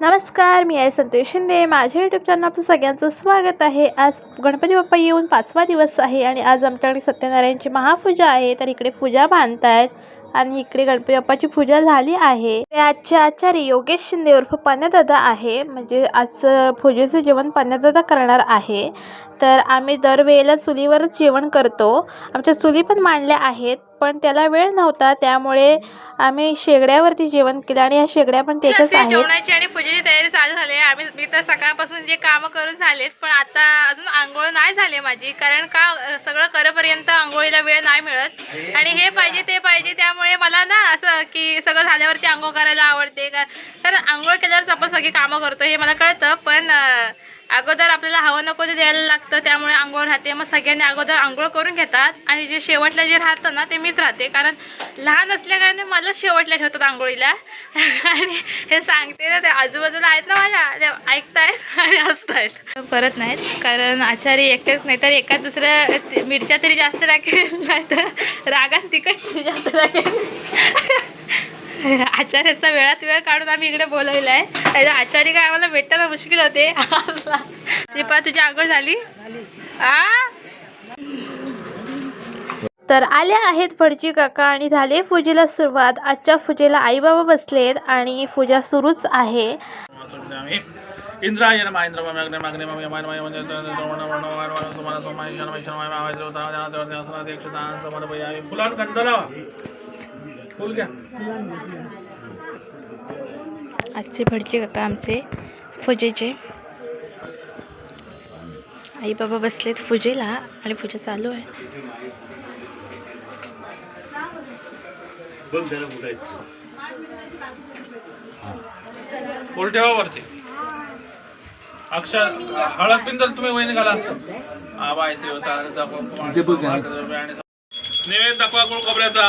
नमस्कार मी आहे संतोष शिंदे. माझ्या यूट्यूब चॅनल आपलं सगळ्यांचं स्वागत आहे. आज गणपती बाप्पा येऊन पाचवा दिवस आहे आणि आज आमच्याकडे सत्यनारायणची महापूजा आहे. तर इकडे पूजा बांधतायत आणि इकडे गणपती बाप्पाची पूजा झाली आहे. ते आजचे आचार्य योगेश शिंदे उर्फ पाण्यादादा आहे. म्हणजे आज पूजेचं जेवण पाण्यादादा करणार आहे. तर आम्ही दरवेळेला चुलीवरच जेवण करतो. आमच्या चुली पण मांडल्या आहेत पण त्याला वेळ नव्हता त्यामुळे आम्ही शेगड्यावरती जेवण केलं आणि ह्या शेगड्या पण त्याच्याच आहेत. जेवणाची आणि पूजेची तयारी चालू झाली आहे. आम्ही मी तर सकाळपासून जे कामं करून झालेत पण आता अजून आंघोळ नाही झाली माझी कारण का सगळं करेपर्यंत आंघोळीला वेळ नाही मिळत. आणि हे पाहिजे ते पाहिजे त्यामुळे मला ना असं की सगळं झाल्यावरती आंघोळ करायला आवडते. का कारण आंघोळ केल्यावरच आपण सगळी कामं करतो हे मला कळतं पण अगोदर आपल्याला हवं नको ते द्यायला लागतं त्यामुळे आंघोळ राहते. मग सगळ्यांनी अगोदर आंघोळ करून घेतात आणि जे शेवटला जे राहतं ना ते मीच राहते. कारण लहान असल्याकारणे मलाच शेवटला ठेवतात आंघोळीला. आणि हे सांगते ना ते आजूबाजूला आहेत ना माझ्या ते ऐकतायत आणि हसतायत. करत नाहीत कारण आचारी एकटेच नाही तर एका दुसऱ्या मिरच्या तरी जास्त टाकेल नाही तर रागात तिखट जास्त टाकेल. आचार्याचा वेळात वेळ काढून आम्ही इकडे बोलवलं आहे त्याच्या आचार्य काय आम्हाला भेटताना मुश्किल होते दीपा तुझी आंघोळ झाली आ तर आल्या आहेत भटजी काका आणि झाले पूजेला सुरुवात आजच्या पूजेला आईबाबा बसलेत आणि पूजा सुरूच आहे इंद्राय लावा फुल घ्या आजचे भटजी काका आमचे पूजेचे आई बाबा बसलेत पूजेला आणि पूजा चालू आहे. फुल ठेवा वरती. अक्षर हळद पिंदल तुम्ही वहिनी घाला. नैवेद्य दाखवा गुळ खोबऱ्याचा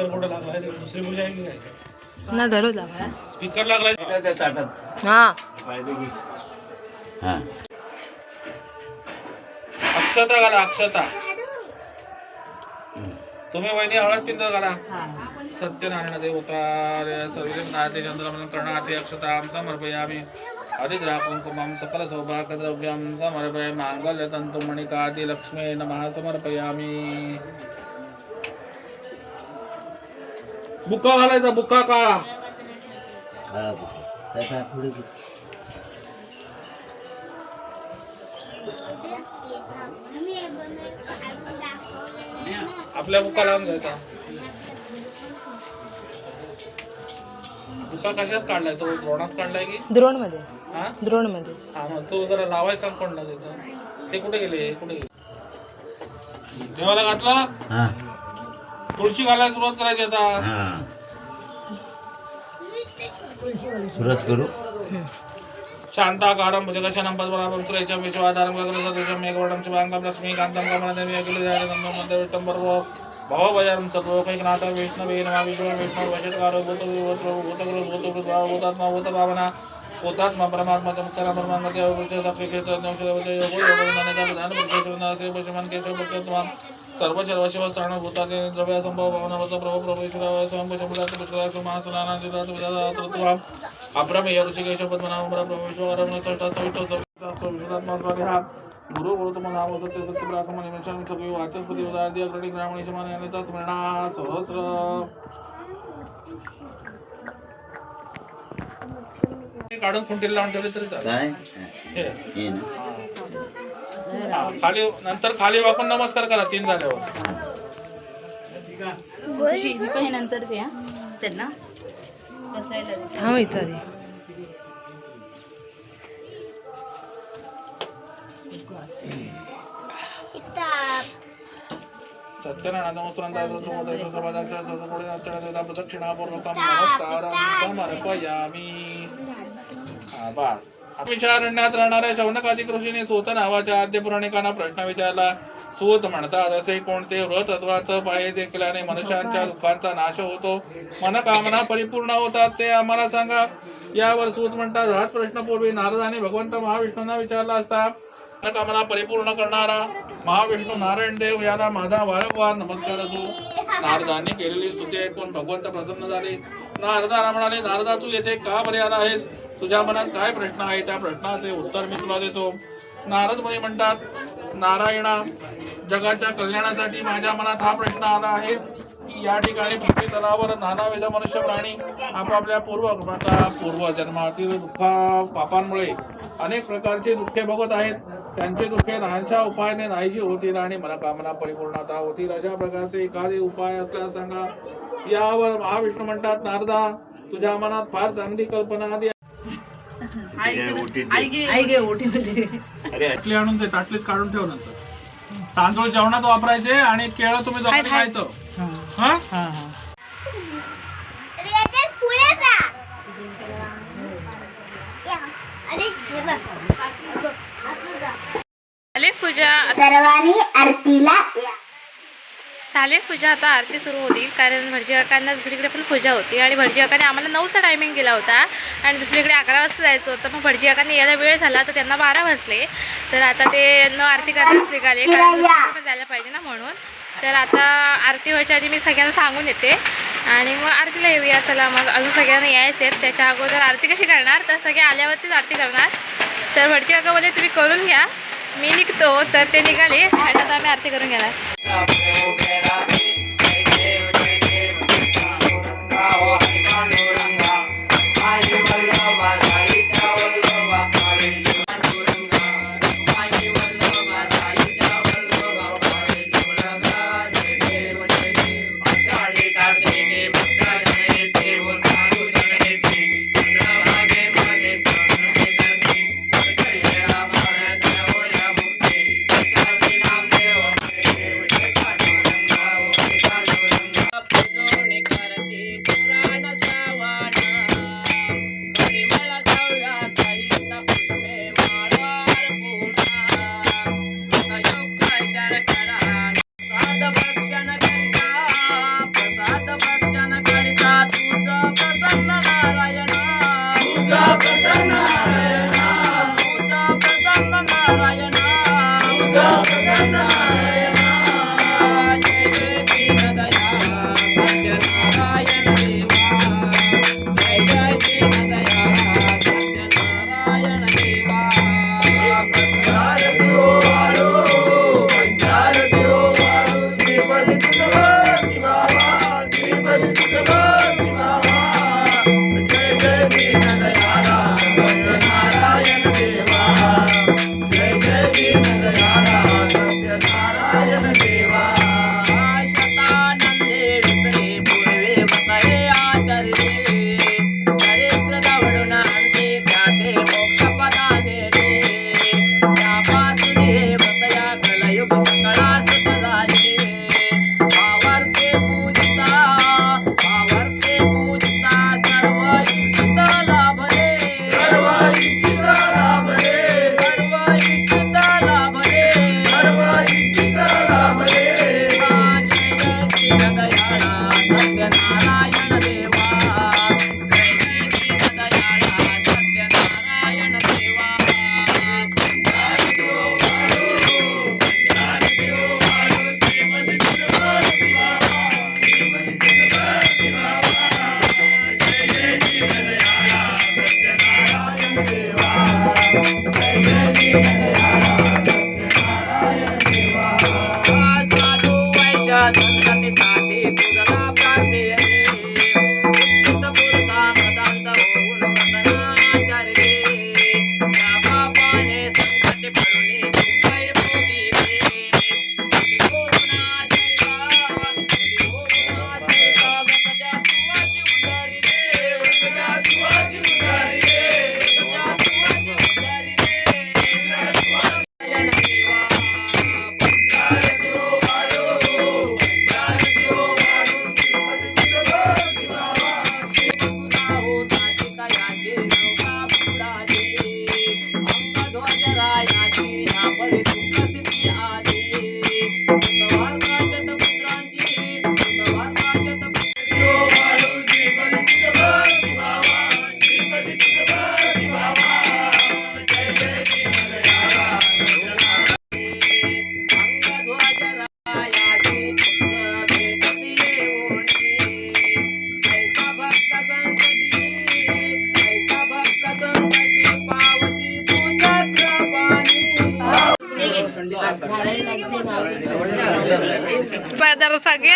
स्पीकर कुठं लागलाय दुसरी पूजा आहे की काय ना धरू लागा स्पीकर लागलाय. हा. हां. अक्षता घाला अक्षता. तुम्ही वहिनी हळद पिंड घाला. सत्यनारायण देवता सर्वनाथे चंद्रमन कर्णाथे अक्षतां समर्पयामि हरिद्रा कुंकुमं सकल सौभाग्यद्रव्यं समर्पयामि मांगल्य तंतुमणिकाति लक्ष्मे नमः समर्पयामि. बुक्का घालायचा बुक्का काळा काळा बुक. त्याच्या पुढे घे. आपल्या बुक्का लावून घ्यायचा बुक्का कशात काढलाय? तो द्रोणात काढलाय की? द्रोणमध्ये. हा? द्रोणमध्ये. हा मग तो जरा लावायचा कोणला तिथं ते कुठे गेले? हे कुठे गेले? देवाला घातला? हां. तुळशी घालायला सुरुवात करायची आता. हां. सुरुवात करू. शांताकारं भुजगशनं पद्मनाभं सुरेशं विश्वाधारं गगनसदृशं मेघवर्णं शुभाङ्गं लक्ष्मीकान्तं कमलदेवी अखिलजातं मन्दविष्टं पर्वो भवभयं सद्लोकैकनाथं विष्णवे नमः विष्णु विष्णु वशत्कारो भूतभूतभूतभूतभूत भूतभूतभूतभूत भावना भूतभावना भूतात्मा परमात्मा चमत्कार परमात्मा वृक्ष सकृषेत्र नक्षत्रवचे योगो योगवंदनेचा प्रधान पुरुषोत्तम पशुमान केशव पुरुषोत्तम सर्व सर्व स्थान भूताने भूताचे द्रव्य संभव भावनावत प्रभू प्रभू ईश्वरा स्वयं पुष्पदात पुष्कराक्ष महासनाना जिदात विदात ऋतुवा अभ्रमेय ऋषिकेश पद्मनाभ प्रभू ईश्वर सष्टा सविष्ट विश्वनात्मा स्वाहा गुरु गुरुतम नाम सत्य सत्य ब्राह्मण निमिषां सगळी वाचस्पती उदारदी अग्रणी ग्रामणी समान आणि स्मरणा सहस्र काढून खुंटीला लावून ठेवले तरी चालेल खाली नंतर खाली वाकून नमस्कार करा तीन झाल्यावर. नंतर द्या त्यांना? बसायला समर्पयामी हा, बस. विचारण्यात राहणाऱ्या शौनकादिक ऋषीने सूत नावाच्या आद्य पुराणिकांना प्रश्न विचारला. सूत म्हणतात असे कोणते व्रत अथवा तप आहे ते केल्याने मनुष्यांच्या दुःखांचा नाश होतो? मनकामना परिपूर्ण होतात ते आम्हाला सांगा. यावर सूत म्हणतात हाच प्रश्न पूर्वी नारदाने भगवंत महाविष्णूंना विचारला असता. मनकामना परिपूर्ण करणारा महाविष्णू नारायण देव याला माझा वारंवार नमस्कार असो. नारदाने केलेली स्तुती ऐकून भगवंत प्रसन्न झाले. नारदाला म्हणाले नारदा तू येथे का बरे आला आहेस? तुझ्या मनात काय प्रश्न आहे त्या प्रश्नाचे उत्तर मी तुला देतो. नारद मुनी म्हणतात नारायणा जगाच्या कल्याणासाठी माझ्या मनात हा प्रश्न आला आहे की या ठिकाणी पृथ्वी तलावर नानाविध मनुष्य प्राणी आपापल्या पूर्व पूर्व जन्मातील दुःखा पापांमुळे अनेक प्रकारची दुःखे भोगत आहेत. त्यांचे दुःखे लहानशा उपायाने नाहीशी होतील आणि मनकामना परिपूर्णता होतील. अशा प्रकारचे एखादे उपाय असल्यास सांगा. यावर महाविष्णू म्हणतात नारदा तुझ्या मनात फार चांगली कल्पना आली ताटली आणून दे ताटलीत काढून ठेव नंतर. तांदूळ जेवणात वापरायचे आणि केळं तुम्ही जपून खायचं. हा. सर्वांनी आरतीला झाले पूजा आता आरती सुरू होती कारण भटजी काकांना दुसरीकडे पण पूजा होती आणि भटजी काकाने आम्हाला नऊचा टायमिंग दिला होता आणि दुसरीकडे अकरा वाजता जायचं होतं. मग भटजी काकांनी यायला वेळ झाला तर त्यांना बारा वाजले. तर आता ते न आरती करताच निघाले कारण पण जायला पाहिजे ना म्हणून. तर आता आरती व्हायच्या आधी मी सगळ्यांना सांगून येते. आणि मग आरतीला येऊया. चला मग अजून सगळ्यांना यायचं आहेत त्याच्या अगोदर आरती कशी करणार? तर सगळे आल्यावरतीच आरती करणार. तर भटजी काका बोलले तुम्ही करून घ्या. मी निघतो तर ते निघाले आणि आता आम्ही आरती करून घेणार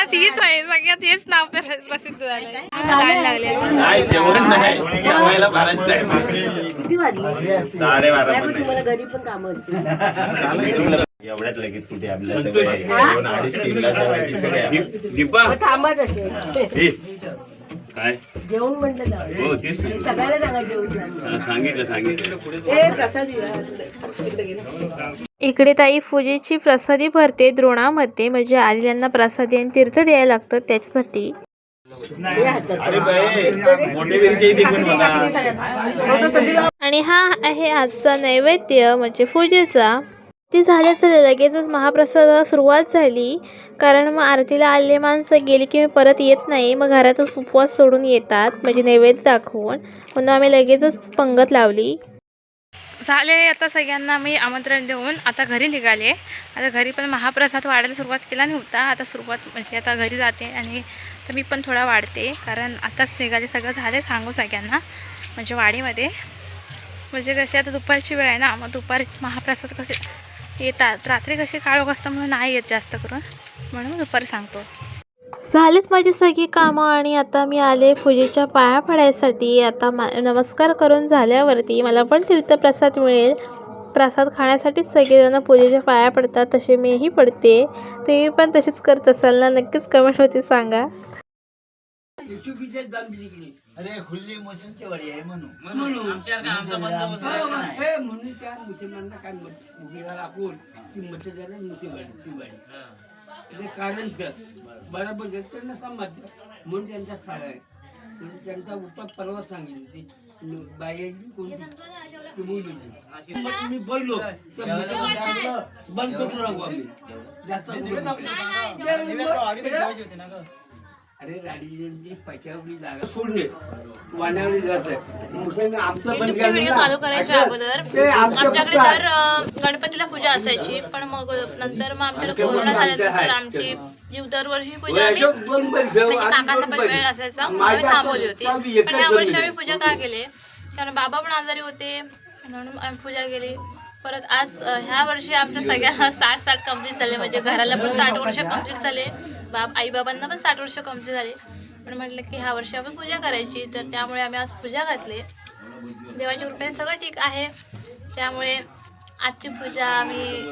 सगळ्यात हीच आहे. सगळ्यात हेच नाव प्र- प्रसिद्ध गाणी लागले. नाही जेवण नाही. जेवायला बाराच टाइम साडेबारा पण नाही. एवढ्यात लगेच कुठे आपल्या दोन अडीच काय? जेवण म्हटलं ना हो तेच तर. सगळ्याला सांगा जेवण हा, सांगितलं सांगितलं. इकडे ताई पूजेची प्रसादी भरते द्रोणामध्ये. म्हणजे आलेल्यांना प्रसादी आणि तीर्थ द्यायला लागतं त्याच्यासाठी. अरे बाई मोठे वीरचे इथे पण बघा. आणि हा आहे आजचा नैवेद्य म्हणजे पूजेचा ती झाल्याचं लगेचच महाप्रसादाला सुरुवात झाली. कारण मग आरतीला आले माणसं गेली की मी परत येत नाही. मग घरातच उपवास सोडून येतात. म्हणजे नैवेद्य दाखवून. म्हणून आम्ही लगेचच पंगत लावली. झाले आता सगळ्यांना मी आमंत्रण देऊन आता घरी निघाले. आता घरी पण महाप्रसाद वाढायला सुरुवात केला नव्हता. आता सुरुवात म्हणजे आता घरी जाते आणि तर मी पण थोडा वाढते. कारण आताच निघाले. सगळं झालं सांगू सगळ्यांना. म्हणजे वाडीमध्ये. म्हणजे कशी आता दुपारची वेळ आहे ना. मग दुपारी महाप्रसाद कसे येतात. रात्री कसे काळोख असल्यामुळे नाही येत जास्त करून. म्हणून दुपारी सांगतो. झालीच माझी सगळी कामं आणि आता मी आले पूजेच्या पाया पडायसाठी. आता मा नमस्कार करून झाल्यावरती मला पण तीर्थप्रसाद मिळेल. प्रसाद खाण्यासाठीच सगळेजण पूजेच्या पाया पडतात तसे मीही पडते. तुम्ही पण तसेच करत असाल ना? नक्कीच अरे खुल्ली मोसनची वाडी आहे म्हणून. म्हणून. त्या मुसलमानांना काय उभीला आपण ती मतदार मोठी वाढी ती वाढी ते कारण तर बरोबर त्यांना समजलं म्हणून त्यांचा स्थान आहे. म्हणून त्यांचा उत्तर परवा सांगितलं ती बायाची कोणती? ती मुलीची मग तुम्ही बोललो. तर बंद करू लागू आम्ही. जास्त बोलू नका. अरे पैशावरी जागा जात मुसलमान आमचं व्हिडिओ. चालू करायच्या अगोदर. ते आमच्या आमच्याकडे दर अं, गणपतीला पूजा असायची पण मग नंतर मग आमच्याकडे कोरोना झाल्यानंतर आमची जी दरवर्षी पूजा आम्ही वयाच्या दोन वर्ष म्हणजे काकाचा पण. वेळ असायचा म्हणून आम्ही थांबवली होती. पण ह्या वर्षी आम्ही. पूजा का केली? कारण बाबा पण आजारी होते म्हणून आम्ही पूजा केली. परत आज अं, ह्या वर्षी आमच्या सगळ्यांना साठ साठ कंप्लीट झाले म्हणजे घराला पण साठ वर्ष कंप्लीट झाले. बाप आईबाबांना पण साठ वर्ष कमती झाले. पण म्हटलं की ह्या वर्षी आपण पूजा करायची तर त्यामुळे आम्ही आज पूजा घातली. देवाच्या कृपेने सगळं ठीक आहे. त्यामुळे आजची पूजा आम्ही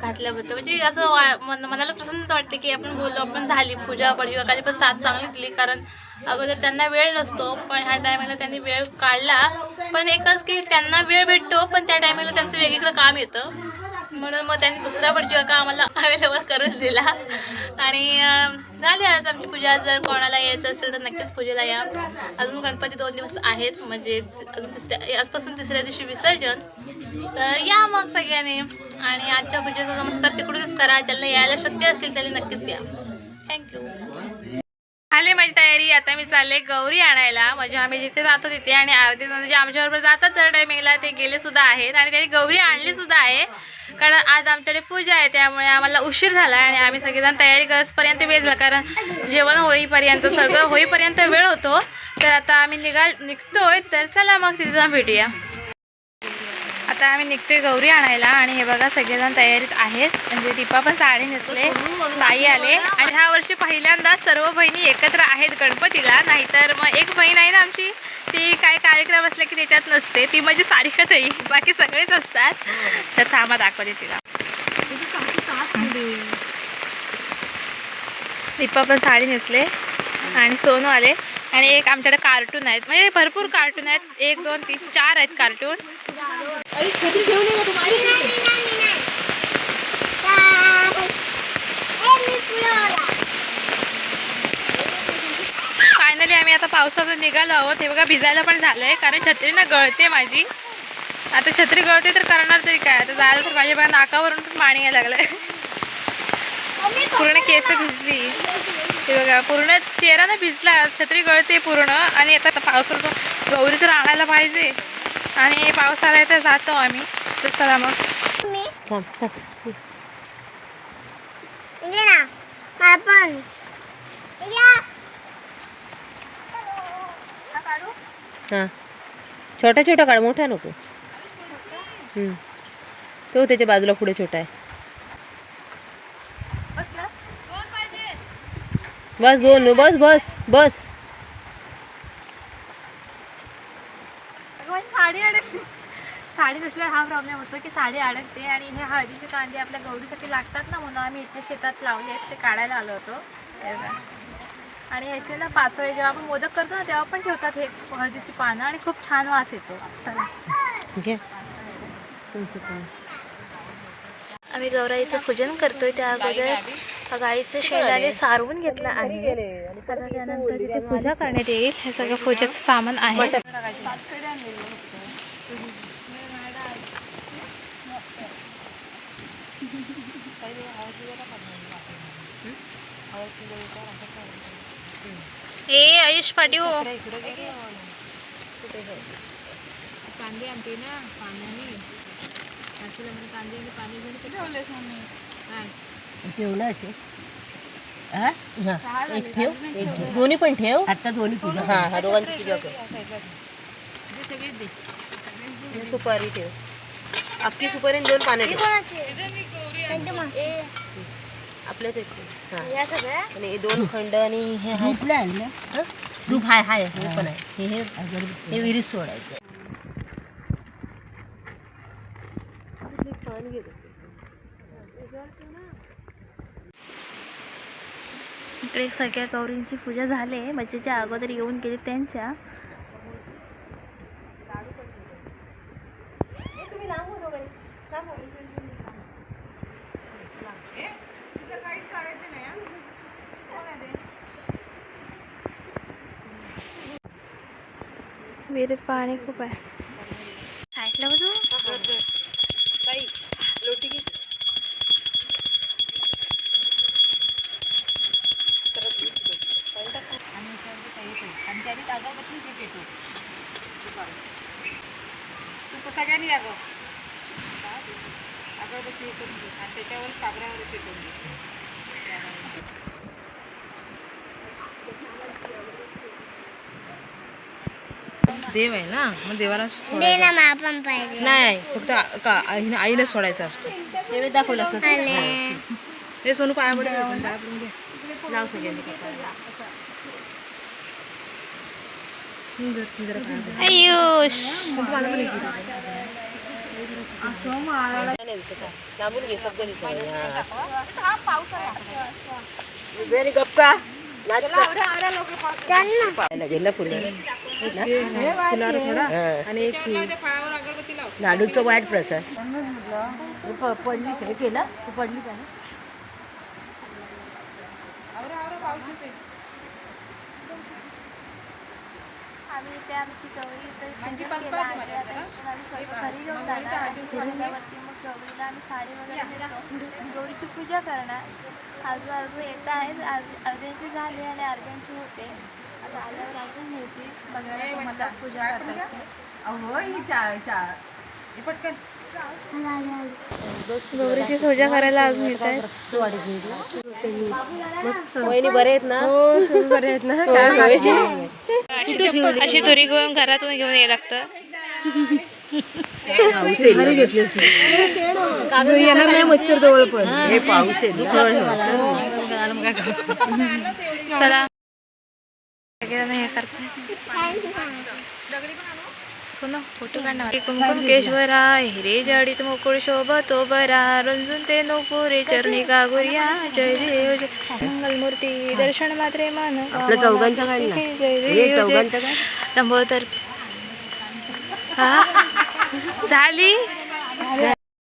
घातल्याबद्दल म्हणजे असं वा- मन- मनाला प्रसन्न वाटते की आपण बोललो आपण झाली पूजा पडली काकाने पण साथ चांगली दिली कारण अगोदर त्यांना वेळ नसतो पण ह्या टायमाला त्यांनी वेळ काढला. पण एकच की त्यांना वेळ भेटतो पण त्या टायमाला त्यांचं वेगळीकडं काम येतं. म्हणून मग त्यांनी दुसरा पण का आम्हाला अवेलेबल करून दिला. आणि झाली आज आमची पूजा. जर कोणाला यायचं असेल तर नक्कीच पूजेला या. अजून गणपती दोन दिवस आहेत. म्हणजे अजून तिसऱ्या आजपासून तिसऱ्या दिवशी विसर्जन. तर या मग सगळ्यांनी. आणि आजच्या पूजेचा नमस्कार तिकडूनच करा. ज्यांना यायला शक्य असेल त्यांनी नक्कीच या. थँक्यू आले माझी तयारी. आता मी चालले गौरी आणायला. म्हणजे आम्ही जिथे जातो तिथे आणि अर्धे जण जे आमच्याबरोबर जातात जर टायमिंगला ते गेले सुद्धा आहेत. आणि त्यांनी गौरी आणली सुद्धा आहे. कारण आज आमच्याकडे पूजा आहे. त्यामुळे आम्हाला उशीर झाला आणि आम्ही सगळेजण तयारी करसपर्यंत वेळ झाला. कारण जेवण होईपर्यंत सगळं होईपर्यंत वेळ होतो. तर आता आम्ही निघाल निघतोय. तर चला मग तिथे जाऊन भेटूया. आता आम्ही निघतोय गौरी आणायला आणि हे बघा सगळेजण तयारीत आहेत. म्हणजे दीपा पण साडी नेसले ताई आले. आणि ह्या वर्षी पहिल्यांदा सर्व बहिणी एकत्र आहेत गणपतीला. नाहीतर मग एक बहीण आहे ना आमची ती काय कार्यक्रम असला की त्याच्यात नसते. ती म्हणजे सारिका ताई बाकी सगळेच असतात. तर थांबा दाखवते तिला. दीपा पण साडी नेसले आणि सोनू आले. आणि एक आमच्याकडे कार्टून आहेत. म्हणजे भरपूर कार्टून आहेत. एक दोन तीन चार आहेत कार्टून फायनली आम्ही आता पावसातून निघालो आहोत. हे बघा भिजायला पण झालंय कारण छत्री ना गळते माझी. आता छत्री गळते तर करणार तरी काय? आता जायला तर माझ्या बघा नाकावरून पण पाणी यायला लागलंय. पूर्ण केस भिजली. हे बघा पूर्ण चेहरा ना भिजला. छत्री गळते पूर्ण. आणि आता पावसात गौरी तर आणायला पाहिजे. आणि आलाय तर जातो आम्ही. तर चला मग. हां. छोटा छोटा काढ मोठा नको. हम्म. तो त्याच्या बाजूला पुढे छोटा आहे. बस दोन बस बस बस अगं माझी साडी अडकली साडी नसल्यावर हा प्रॉब्लेम होतो की साडी अडकते आणि हे हळदीचे कांदे आपल्या गौरीसाठी लागतात ना म्हणून आम्ही इथे शेतात लावले आहेत ते काढायला आलो होतो. आणि ह्याचे ना पाचोळे जेव्हा आपण मोदक करतो ना तेव्हा पण ठेवतात हे हळदीची पानं आणि खूप छान वास येतो. चला. पण. आम्ही गौराईचं पूजन करतोय त्या अगोदर गाईचं शेणाने सारवून घेतलं आहे आता त्यानंतर तिथे पूजा करण्यात येईल. हे सगळं पूजेचं सामान आहे. ए आयुष पाटी हो. कांदे आणते ना पाण्याने. कांदे आणि पाणी घेऊन ठेवलेस मम्मी ठेव ना असे? हा? हा. एक ठेव. एक दोन्ही पण ठेव. आता दोन्ही पूजा हा हा दोघांची पूजा कर हे सुपारी ठेव. अख्खी सुपारी दोन पानं ठेव. आपल्याच आहेत. हा. आणि हे दोन खंड आणि हे आहे हं? धूप हाय हाय. हे पण आहे. हे. हे हे विहिरीत सोडायचं. इकडे सगळ्या गौरींची पूजा झाली म्हणजे ज्या अगोदर येऊन गेले त्यांच्या. विहिरीत पाणी खूप आहे ऐकलं होतं सगळ्यांनी अगं अगरबत्ती हे आणि त्याच्यावर काबऱ्यावर पेटून देव आहे ना मग देवाला दे ना मग आपण पाहिजे नाही फक्त का- आईनं आईला सोडायचा असतो हे दाखवलं हे सोनू पाया लाव सगळ्यांनी. हम्म, जर- जरा पड. आयुष तुम्हाला पण एक घे. नाही, नाही, दिसत आहे. लांबून घे सगळं दिसत आहे. हा, असं. Very गप्पा आणि लाडूचं वाईट प्रसाद. पडली हे केलं? पडली का? आम्ही आमची घरी घेऊन जाणार मग आम्ही साडी वगैरे गौरीची पूजा करणार. आजू आजू येत आहेत आज अर्ध्यांची झाली आणि अर्ध्यांची होते. आता आल्यावर अजून होती बघायला पूजा करायची गौरीची पूजा करायला अजून येत आहेत वहिनी बरे आहेत ना? बरे आहेत ना? अशी तुरी घेऊन घरातून घेऊन यायला लागतं. येणार नाही मच्छर जवळ पण हे पाऊस आहे चला सगळेजण हे करतात सुनो फोटो काढणार कुमकुम केशवरा हिरे जडित मुकुळ शोभतो बरा रुंजून ते नोपुरे चरणी गागुरिया जय देव जय. मंगलमूर्ती दर्शन मात्रे मन. जय देव जय हा? झाली.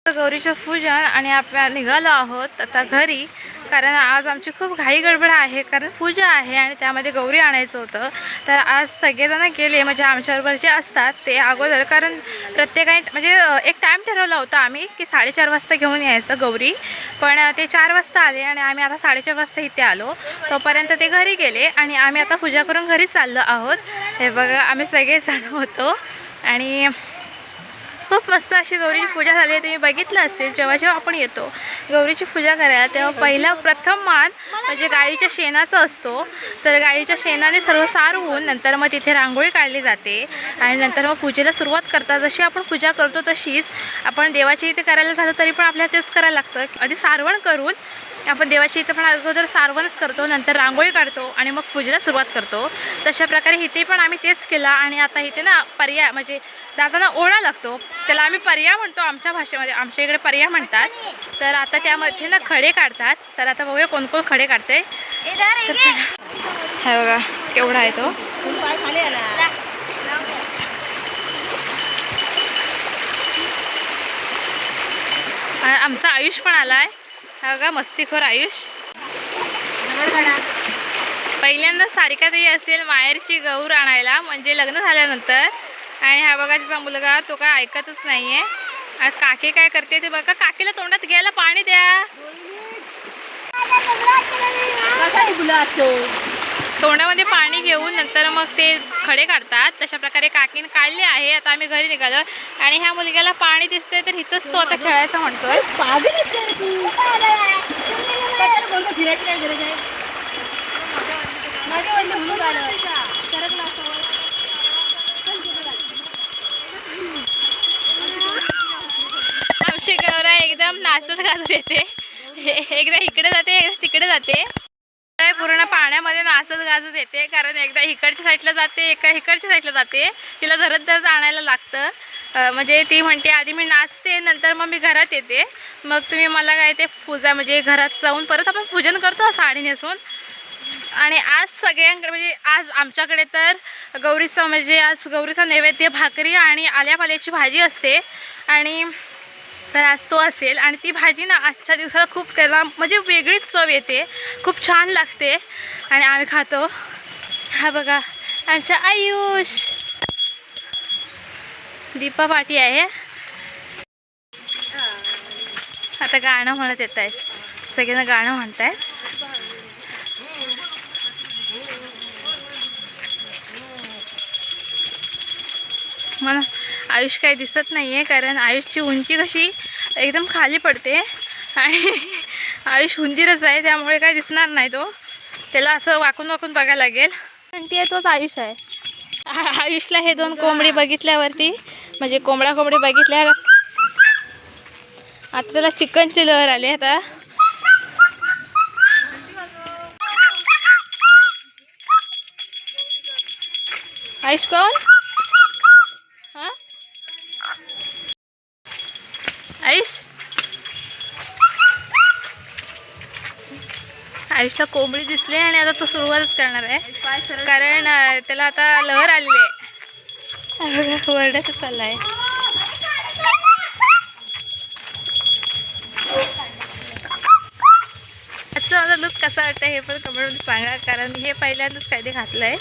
गौरीचं पूजन आणि आपण निघालो आहोत आता घरी. कारण आज आमची खूप घाई गडबड आहे कारण पूजा आहे आणि त्यामध्ये गौरी आणायचं होतं. तर आज सगळेजण गेले म्हणजे आमच्याबरोबर जे असतात ते अगोदर. कारण प्रत्येकाने म्हणजे एक टाईम ठरवला होता आम्ही की साडेचार वाजता घेऊन यायचं गौरी. पण ते चार वाजता आले आणि आम्ही आता साडेचार वाजता इथे आलो. तोपर्यंत ते घरी गेले आणि आम्ही आता पूजा करून घरी चाललो आहोत. हे बघा आम्ही सगळेजण होतो. आणि खूप मस्त अशी गौरीची पूजा झाली आहे. तुम्ही बघितलं असेल जेव्हा जेव्हा आपण येतो गौरीची पूजा करायला तेव्हा पहिला प्रथम मान म्हणजे गाईच्या शेणाचा असतो. तर गाईच्या शेणाने सर्व सारवून नंतर मग तिथे रांगोळी काढली जाते आणि नंतर मग पूजेला सुरुवात करतात. जशी आपण पूजा करतो तशीच आपण देवाची इथे करायला झालं तरी पण आपल्याला तेच करायला लागतं. आधी सारवण करून आपण देवाची इथं पण अगोदर सारवणच करतो नंतर रांगोळी काढतो आणि मग पूजेला सुरुवात करतो. तशा प्रकारे इथे पण आम्ही तेच केलं आणि आता इथे ना पर्याय म्हणजे जाताना ओढा लागतो. त्याला आम्ही पर्याय म्हणतो आमच्या भाषेमध्ये आमच्या इकडे पर्याय म्हणतात. तर आता त्यामध्ये ना खडे काढतात. तर आता बघूया कोण कोण खडे काढते. हा बघा केवढा आहे तो. आमचा आयुष पण आलाय. हा बघा मस्तीखोर आयुष. पहिल्यांदा सारिका ताई असेल माहेरची गौर आणायला म्हणजे लग्न झाल्यानंतर. आणि हा बघा तिचा मुलगा तो काय ऐकतच नाहीये. आणि काकी काय करते ते बघा. काकीला तोंडात घ्यायला पाणी द्या. तोंडामध्ये पाणी घेऊन नंतर मग ते खडे काढतात. तशा प्रकारे काकीने काढले आहे. आता आम्ही घरी निघालो. आणि ह्या मुलग्याला पाणी दिसतंय तर इथंच तो आता खेळायचं म्हणतोय. आमची गौरा एकदम नाचत गाजत येते. एकदा इकडे जाते एकदा तिकडे जाते. पूर्ण पाण्यामध्ये नाचत गाजत येते कारण एकदा इकडच्या साईडला जाते एका इकडच्या साईडला जाते. तिला धरत धरत आणायला लागतं. म्हणजे ती म्हणते आधी मी नाचते नंतर मग मी घरात येते. मग तुम्ही मला काय ते पूजा म्हणजे घरात जाऊन परत आपण पूजन करतो साडी नेसून. आणि आज सगळ्यांकडे म्हणजे आज आमच्याकडे तर गौरीचं म्हणजे आज गौरीचा नैवेद्य भाकरी आणि आल्यापाल्याची भाजी असते. आणि तर आज तो असेल. आणि ती भाजी ना आजच्या दिवसाला खूप त्याला म्हणजे वेगळीच चव येते. खूप छान लागते. आणि आम्ही खातो. हा बघा आमच्या आयुष. दीपा पाटी आहे. आता गाणं म्हणत येत आहेत. सगळ्यांना गाणं म्हणत आहेत मला आयुष काही दिसत नाही आहे कारण आयुषची उंची कशी एकदम खाली पडते आणि आयुष उंदीरच आहे त्यामुळे काही दिसणार नाही तो. त्याला असं वाकून वाकून बघायला लागेल. आणि ती आहे तोच आयुष आहे. आयुषला हे दोन कोंबडी बघितल्यावरती म्हणजे कोंबडा कोंबडी बघितल्या आता त्याला चिकनची लहर आली आता. आयुष कोण? हा? आयुष? आयुषला कोंबडी दिसली आणि आता तो सुरुवातच करणार आहे. कारण त्याला आता लहर आलेली आहे. बघा, वरडायचं चाललाय आजचा माझा लुक कसा वाटतं हे पण कमेंटमध्ये सांगा कारण हे पहिल्यांदाच कायदे घातलं आहे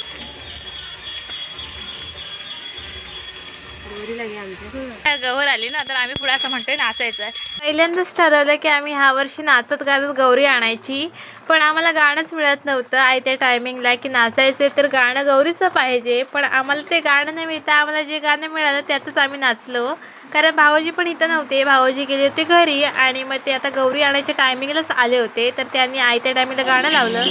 गौर आली ना तर आम्ही पुढे असं म्हणतोय नाचायचं. पहिल्यांदाच ठरवलं की आम्ही ह्या वर्षी नाचत गाजत गौरी आणायची. पण आम्हाला गाणंच मिळत नव्हतं. आहे त्या टायमिंगला की नाचायचे तर गाणं गौरीचं पाहिजे. पण आम्हाला ते गाणं नाही मिळतं. आम्हाला जे गाणं मिळालं त्यातच आम्ही नाचलो. कारण भावोजी पण इथं नव्हते. भावोजी गेले होते घरी आणि मग ते आता गौरी आणायच्या टायमिंगलाच आले होते. तर त्यांनी आई त्या टायमिंगला गाणं लावलं.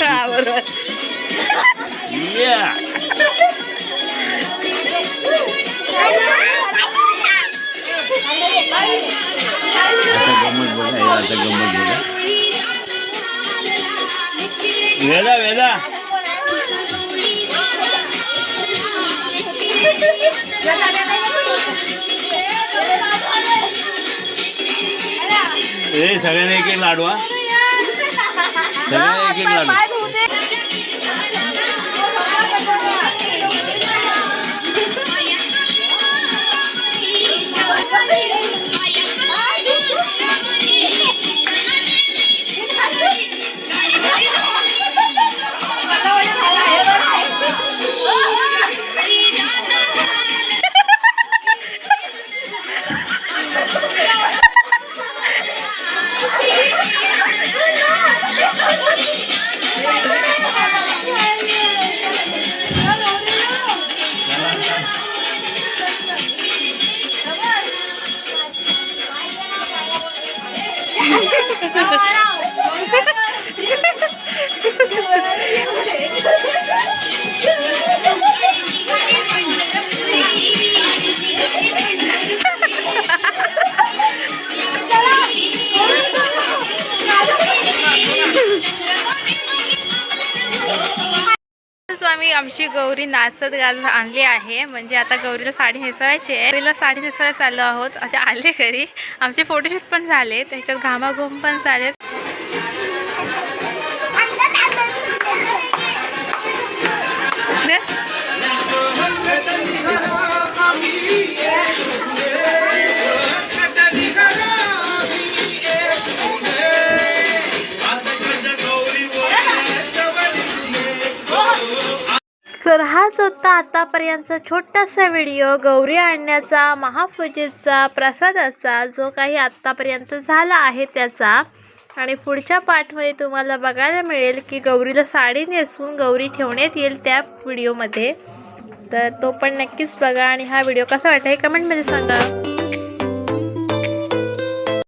हा बरोबर आता गंमत बघा आता गंमत बघा वेदा वेदा ए सगळ्यांना एक एक लाडवा सगळे एक एक लाडू नाचत आणली आहे. म्हणजे आता गौरीला साडी नेसवायची आहे. गौरीला साडी नेसवायला चाललो आहोत. आता आले घरी. आमचे फोटोशूट पण झाले त्याच्यात घामाघूम पण झाले तर हाच होता आतापर्यंतचा छोटासा व्हिडिओ गौरी आणण्याचा महापूजेचा प्रसादाचा जो काही आत्तापर्यंत झाला आहे त्याचा. आणि पुढच्या पार्टमध्ये तुम्हाला बघायला मिळेल की गौरीला साडी नेसवून गौरी ठेवण्यात येईल त्या व्हिडिओमध्ये. तर तो पण नक्कीच बघा आणि हा व्हिडिओ कसा वाटला हे कमेंटमध्ये सांगा.